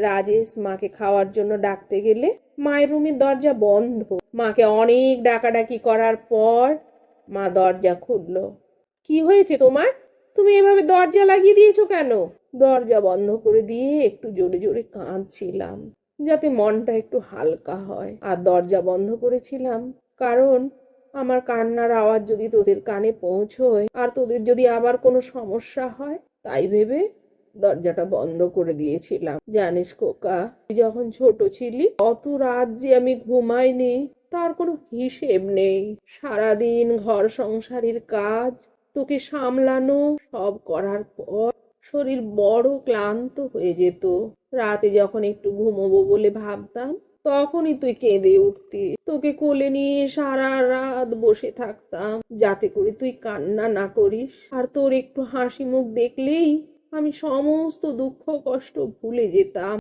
রাজেশ মাকে খাওয়ার জন্য ডাকতে গেলে মায়ের রুমের দরজা বন্ধ। মাকে অনেক ডাকাডাকি করার পর মা দরজা খুললো। কি হয়েছে তোমার? তুমি এভাবে দরজা লাগিয়ে দিয়েছ কেন? দরজা বন্ধ করে দিয়ে একটু জোরে জোরে কাঁদছিলাম, যাতে মনটা একটু হালকা হয়। আর দরজা বন্ধ করেছিলাম কারণ আমার কান্নার আওয়াজ যদি তোদের কানে পৌঁছয় আর তোদের যদি আবার কোনো সমস্যা হয়, তাই ভেবে দরজাটা বন্ধ করে দিয়েছিলাম। জানিস কোকা তুই যখন ছোট ছিলি, অত রাত যে আমি ঘুমাইনি, তার কোনো হিসেব নেই। সারাদিন ঘর সংসারের কাজ, তোকে সামলানো, সব করার পর শরীর বড় ক্লান্ত হয়ে যেত। রাতে যখন একটু ঘুমোবো বলে ভাবতাম, তখনই তুই কেঁদে উঠতি। তোকে কোলে নিয়ে সারা রাত বসে থাকতাম। যাতে করে তুই কান্না না করিস। আর তোর একটু হাসি মুখ দেখলেই আমি সমস্ত দুঃখ কষ্ট ভুলে যেতাম।